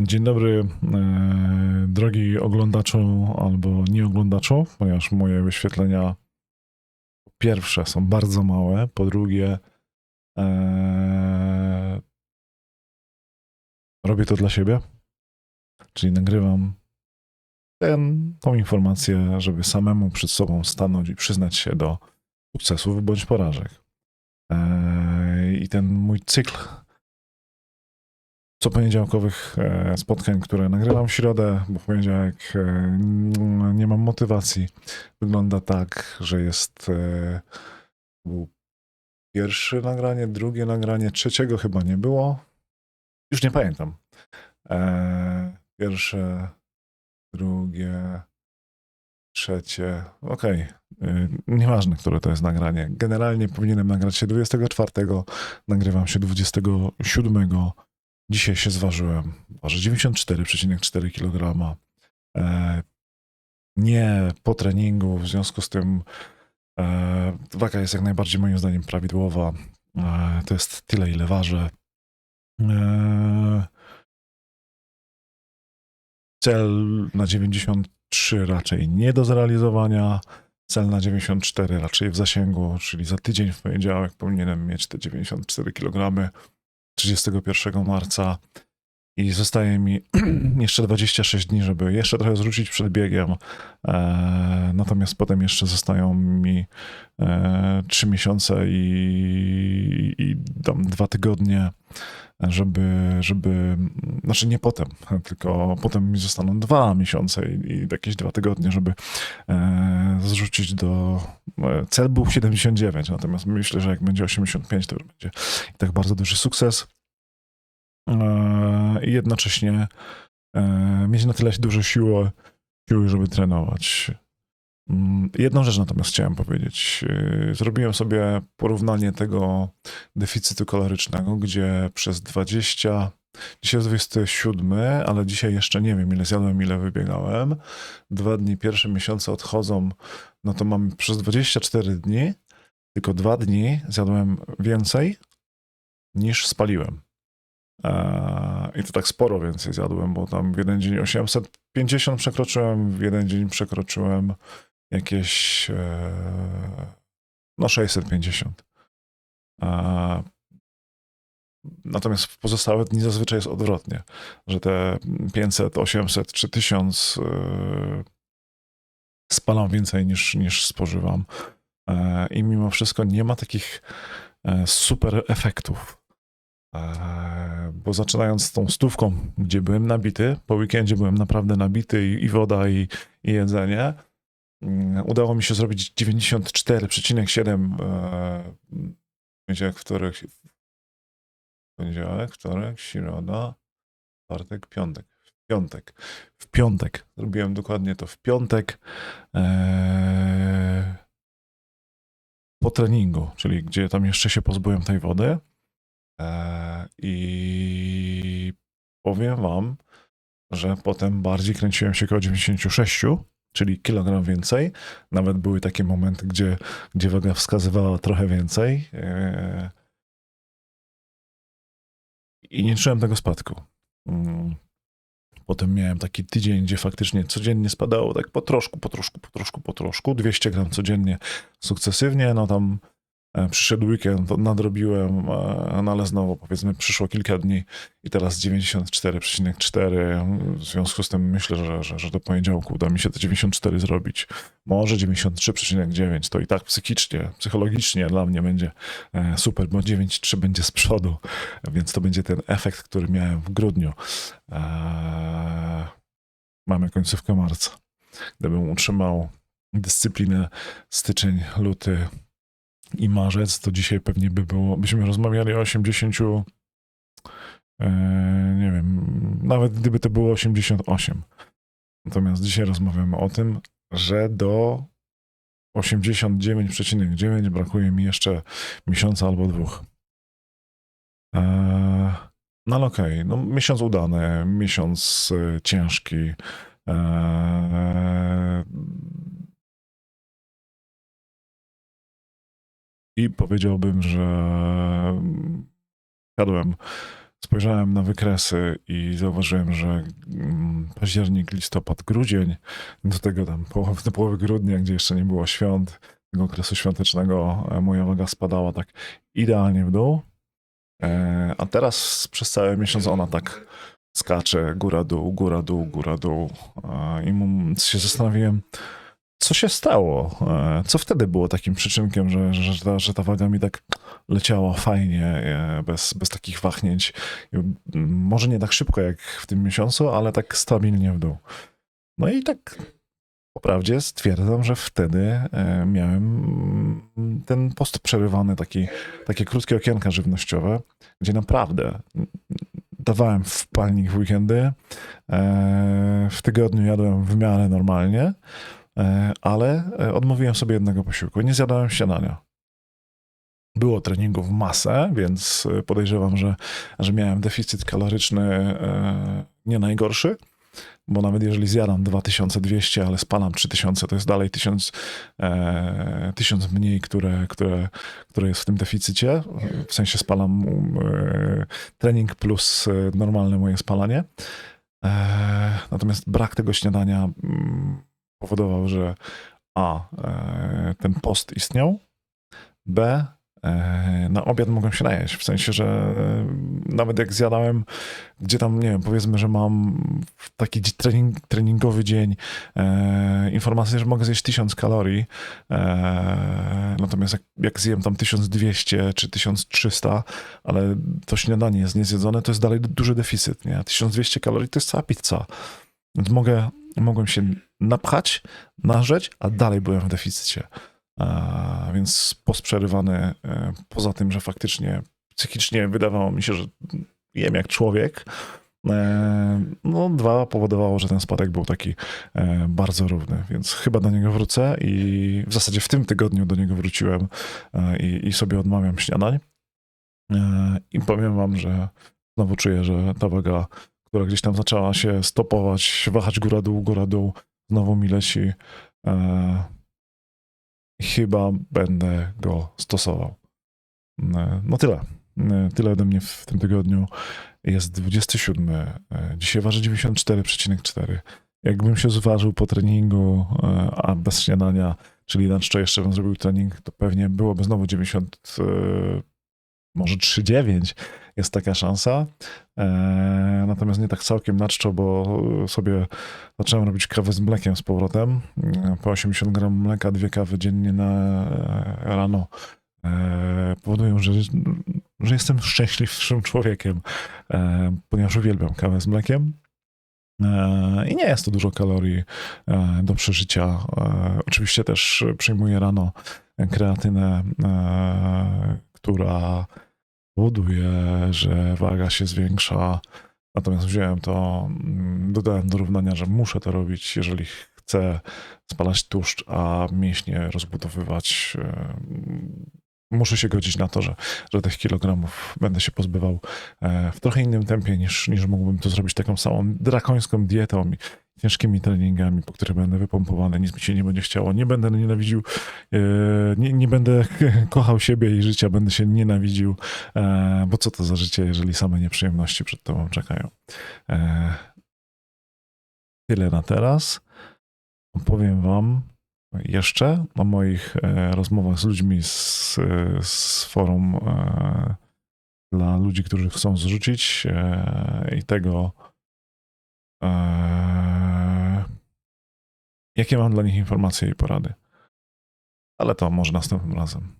Dzień dobry, e, drogi oglądaczu albo nieoglądaczu, ponieważ moje wyświetlenia po pierwsze są bardzo małe, po drugie e, robię to dla siebie, czyli nagrywam ten, tą informację, żeby samemu przed sobą stanąć i przyznać się do sukcesów bądź porażek. E, I ten mój cykl co poniedziałkowych e, spotkań, które nagrywam w środę, bo w poniedziałek e, nie mam motywacji. Wygląda tak, że jest e, pierwsze nagranie, drugie nagranie, trzeciego chyba nie było. Już nie pamiętam. Pierwsze, drugie, trzecie. Okej, e, nieważne, które to jest nagranie. Generalnie powinienem nagrać się 24, nagrywam się 27. Dzisiaj się zważyłem. Waży 94,4 kg. Nie po treningu, w związku z tym e, waga jest jak najbardziej moim zdaniem prawidłowa. E, to jest tyle, ile ważę. E, cel na 93 raczej nie do zrealizowania. Cel na 94 raczej w zasięgu, czyli za tydzień w poniedziałek powinienem mieć te 94 kg. 31 marca i zostaje mi jeszcze 26 dni, żeby jeszcze trochę zrzucić przed biegiem. E, natomiast potem jeszcze zostają mi e, 3 miesiące i, i tam dwa tygodnie, żeby, żeby, znaczy nie potem, tylko potem mi zostaną dwa miesiące i, jakieś dwa tygodnie, żeby e, zrzucić do, e, cel był 79, natomiast myślę, że jak będzie 85, to już będzie i tak bardzo duży sukces. I jednocześnie e, mieć na tyle dużo siły, siły, żeby trenować. Mm, Jedną rzecz natomiast chciałem powiedzieć. E, Zrobiłem sobie porównanie tego deficytu kalorycznego, gdzie przez 20, dzisiaj jest 27, ale dzisiaj jeszcze nie wiem, ile zjadłem, ile wybiegałem. Dwa dni, pierwsze miesiące odchodzą, no to mam przez 24 dni, tylko dwa dni zjadłem więcej niż spaliłem. Eee, I to tak sporo więcej zjadłem, bo tam w jeden dzień 850 przekroczyłem, w jeden dzień przekroczyłem jakieś eee, no 650. Eee, Natomiast w pozostałe dni zazwyczaj jest odwrotnie, że te 500, 800 czy 1000 eee, spalam więcej niż, niż spożywam. Eee, I mimo wszystko nie ma takich e, super efektów. Eee, Bo zaczynając z tą stówką, gdzie byłem nabity, po weekendzie byłem naprawdę nabity i, i woda, i, i jedzenie, mm, udało mi się zrobić 94,7 e, poniedziałek, wtorek, poniedziałek, wtorek, środa, czwartek, piątek. W piątek. W piątek. Zrobiłem dokładnie to w piątek. Eee, po treningu, czyli gdzie tam jeszcze się pozbyłem tej wody. Eee, I powiem wam, że potem bardziej kręciłem się koło 96, czyli kilogram więcej. Nawet były takie momenty, gdzie, gdzie waga wskazywała trochę więcej. Eee, I nie czułem tego spadku. Mm. Potem miałem taki tydzień, gdzie faktycznie codziennie spadało tak po troszku, po troszku, po troszku, po troszku. 200 gram codziennie sukcesywnie. No tam e, przyszedł weekend, nadrobiłem, e, no ale znowu powiedzmy przyszło kilka dni i teraz 94,4. W związku z tym myślę, że, że, że do poniedziałku uda mi się te 94 zrobić. Może 93,9. To i tak psychicznie, psychologicznie dla mnie będzie e, super, bo 9,3 będzie z przodu, więc to będzie ten efekt, który miałem w grudniu. Eee, mamy końcówkę marca. Gdybym utrzymał dyscyplinę styczeń, luty i marzec, to dzisiaj pewnie by było, byśmy rozmawiali o 80, eee, nie wiem, nawet gdyby to było 88. Natomiast dzisiaj rozmawiamy o tym, że do 89,9 brakuje mi jeszcze miesiąca albo dwóch. Eee, no ale okej, no miesiąc udany, miesiąc y, ciężki. Eee, I powiedziałbym, że jadłem spojrzałem na wykresy i zauważyłem, że mm, październik, listopad, grudzień, do tego tam połowy, do połowy grudnia, gdzie jeszcze nie było świąt, tego okresu świątecznego, e, moja waga spadała tak idealnie w dół. E, A teraz przez cały miesiąc ona tak skacze góra, dół, góra, dół, góra, dół. E, I się zastanowiłem, co się stało? E, Co wtedy było takim przyczynkiem, że, że, ta, że ta waga mi tak leciała fajnie, e, bez, bez takich mm, Może nie tak szybko jak w tym miesiącu, ale tak stabilnie w dół. No i tak po prawdzie stwierdzam, że wtedy e, miałem ten post przerywany, taki, takie krótkie okienka żywnościowe, gdzie naprawdę dawałem wpalnik w weekendy, w tygodniu jadłem w miarę normalnie, ale e, odmówiłem sobie jednego posiłku. Nie zjadałem śniadania. Było treningów masę, więc e, podejrzewam, że, że miałem deficyt kaloryczny e, nie najgorszy, bo nawet jeżeli zjadam 2200, ale spalam 3000, to jest dalej 1000, e, 1000 mniej, które, które, które jest w tym deficycie. W sensie spalam e, trening plus e, normalne moje spalanie. E, natomiast brak tego śniadania powodował, że A, e, ten post istniał, B, e, na obiad mogłem się najeść, w sensie, że e, nawet jak zjadałem, gdzie tam, nie wiem, powiedzmy, że mam taki trening, treningowy dzień, informację, że mogę zjeść 1000 kalorii, natomiast jak, jak zjem tam 1200 czy 1300, ale to śniadanie jest niezjedzone, to jest dalej duży deficyt, nie? 1200 kalorii to jest cała pizza. Więc mogę, mogłem się napchać, narzeć, a dalej byłem w deficycie. A, więc post przerywany, e, poza tym, że faktycznie psychicznie wydawało mi się, że jem jak człowiek, e, no dwa powodowało, że ten spadek był taki e, bardzo równy, więc chyba do niego wrócę i w zasadzie w tym tygodniu do niego wróciłem i, i sobie odmawiam śniadań. I powiem wam, że znowu czuję, że ta waga, która gdzieś tam zaczęła się stopować, wahać góra-dół, góra-dół, znowu mi leci. E, chyba będę go stosował. E, No tyle. E, Tyle ode mnie w tym tygodniu. Jest 27. E, Dzisiaj waży 94,4. Jakbym się zważył po treningu, e, a bez śniadania, czyli na czczo jeszcze bym zrobił trening, to pewnie byłoby znowu 90, e, może 3,9. Jest taka szansa. E, Natomiast nie tak całkiem na czczo, bo sobie zacząłem robić kawę z mlekiem z powrotem. E, Po 80 gram mleka, dwie kawy dziennie na e, rano e, powodują, że, że jestem szczęśliwszym człowiekiem, e, ponieważ uwielbiam kawę z mlekiem. E, I nie jest to dużo kalorii e, do przeżycia. E, Oczywiście też przyjmuję rano kreatynę, e, która powoduje, że waga się zwiększa. Natomiast wziąłem to, mm, dodałem do równania, że muszę to robić, jeżeli chcę spalać tłuszcz, a mięśnie rozbudowywać. e, Muszę się godzić na to, że, że tych kilogramów będę się pozbywał e, w trochę innym tempie niż, niż mógłbym to zrobić taką samą drakońską dietą ciężkimi treningami, po których będę wypompowany, nic mi się nie będzie chciało, nie będę nienawidził, e, nie, nie będę kochał siebie i życia, będę się nienawidził, e, bo co to za życie, jeżeli same nieprzyjemności przed tobą czekają. E, Tyle na teraz. Opowiem wam jeszcze o moich rozmowach z ludźmi z, z forum dla ludzi, którzy chcą zrzucić i tego, jakie mam dla nich informacje i porady. Ale to może następnym razem.